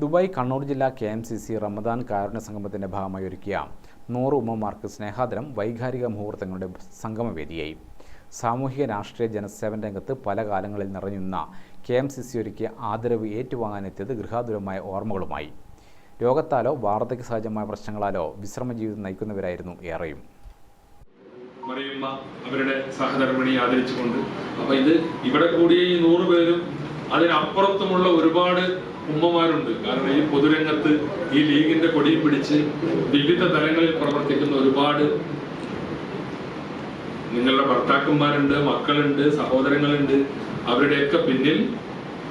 Dubai Kannur ജില്ലാ K M C C Ramadan കാരുണ്യ സംഗമത്തിന്റെ ഭാഗമായി ഒരുക്കിയ നൂറ് ഉമ്മമാർക്ക് സ്നേഹാദരം വൈകാരിക മുഹൂർത്തങ്ങളുടെ സംഗമവേദിയായി. സാമൂഹിക രാഷ്ട്രീയ ജനസേവന രംഗത്ത് പല കാലങ്ങളിൽ നിറഞ്ഞുനിന്ന കെ എം സി സി ഒരുക്കിയ ആദരവ് ഏറ്റുവാങ്ങാനെത്തിയത് ഗൃഹാതുരമായ ഓർമ്മകളുമായി. രോഗത്താലോ വാർദ്ധക്യ സഹജമായ പ്രശ്നങ്ങളാലോ വിശ്രമ ജീവിതം നയിക്കുന്നവരായിരുന്നു ഏറെയും. മറിയമ്മ അവരുടെ സഹധർമ്മിണി ആദരിച്ചുകൊണ്ട്. അപ്പോൾ ഇത് ഇവിടെ കൂടിയ ഈ നൂറ് പേരും അതിനപ്പുറത്തുമുള്ള ഒരുപാട് ഉമ്മമാരുണ്ട്. കാരണം ഈ പൊതുരംഗത്ത് ഈ ലീഗിന്റെ കൊടിയും പിടിച്ച് വിവിധ തലങ്ങളിൽ പ്രവർത്തിക്കുന്ന ഒരുപാട് നിങ്ങളുടെ ഭർത്താക്കന്മാരുണ്ട് മക്കളുണ്ട് സഹോദരങ്ങളുണ്ട്. അവരുടെയൊക്കെ പിന്നിൽ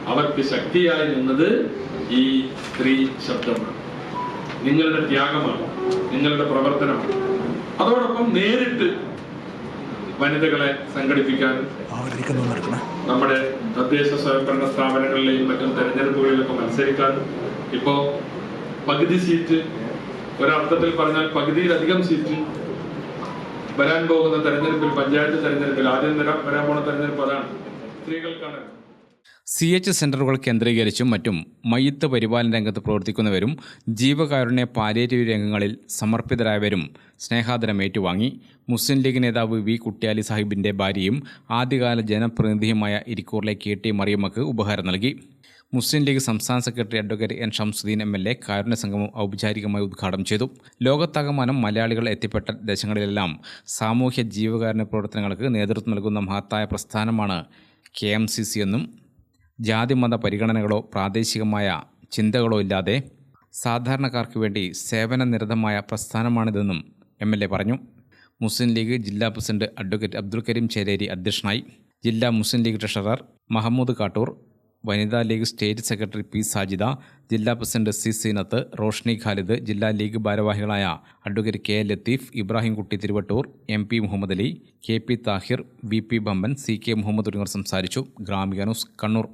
അവർക്ക് ശക്തിയായി നിന്നത് ഈ സ്ത്രീ ശബ്ദമാണ്. നിങ്ങളുടെ ത്യാഗമാണ് നിങ്ങളുടെ പ്രവർത്തനമാണ്. അതോടൊപ്പം നേരിട്ട് വനിതകളെ സംഘടിപ്പിക്കാൻ നമ്മുടെ തദ്ദേശ സ്വയംഭരണ സ്ഥാപനങ്ങളിലെയും മറ്റും തെരഞ്ഞെടുപ്പുകളിലൊക്കെ മത്സരിക്കാൻ ഇപ്പോ പകുതി സീറ്റ് ഒരർത്ഥത്തിൽ പറഞ്ഞാൽ പകുതിയിലധികം സീറ്റ് വരാൻ പോകുന്ന തെരഞ്ഞെടുപ്പിൽ പഞ്ചായത്ത് തെരഞ്ഞെടുപ്പിൽ ആദ്യം വരാൻ വരാൻ പോണ തെരഞ്ഞെടുപ്പ് അതാണ്. സ്ത്രീകൾക്കാണ്. സി എച്ച് സെന്ററുകൾ കേന്ദ്രീകരിച്ചും മറ്റും മയ്യത്ത് പരിപാലന രംഗത്ത് പ്രവർത്തിക്കുന്നവരും ജീവകാരുണ്യ പാലിയേറ്റീവ് രംഗങ്ങളിൽ സമർപ്പിതരായവരും സ്നേഹാദരം ഏറ്റുവാങ്ങി. മുസ്ലിം ലീഗ് നേതാവ് വി കുട്ടിയാലി സാഹിബിന്റെ ഭാര്യയും ആദ്യകാല ജനപ്രതിനിധിയുമായ ഇരിക്കൂറിലെ കെ ടി മറിയമ്മക്ക് ഉപഹാരം നൽകി. മുസ്ലിം ലീഗ് സംസ്ഥാന secretary advocate N Shamsuddin M L A കാരുണ്യ സംഗമം ഔപചാരികമായി ഉദ്ഘാടനം ചെയ്തു. ലോകത്താകമാനം മലയാളികൾ എത്തിപ്പെട്ട ദേശങ്ങളിലെല്ലാം സാമൂഹ്യ ജീവകാരുണ്യ പ്രവർത്തനങ്ങൾക്ക് നേതൃത്വം നൽകുന്ന മഹത്തായ പ്രസ്ഥാനമാണ് കെ എം സി സി എന്നും ജാതിമത പരിഗണനകളോ പ്രാദേശികമായ ചിന്തകളോ ഇല്ലാതെ സാധാരണക്കാർക്ക് വേണ്ടി സേവനനിരതമായ പ്രസ്ഥാനമാണിതെന്നും എം എൽ എ പറഞ്ഞു. മുസ്ലിം ലീഗ് ജില്ലാ പ്രസിഡന്റ് അഡ്വക്കേറ്റ് അബ്ദുൽ കരീം ചേരേരി അധ്യക്ഷനായി. ജില്ലാ Muslim League treasurer Mahmood Kattoor Vanitha League state secretary P Sajida ജില്ലാ പ്രസിഡന്റ് സി സീനത്ത് റോഷ്നി ഖാലിദ് ജില്ലാ ലീഗ് ഭാരവാഹികളായ advocate K Latheef Ibrahimkutty Thiruvattoor M P Muhammad Ali K P Thahir V P Bamban C K Muhammad തുടങ്ങിയവർ സംസാരിച്ചു. Gramika news Kannur.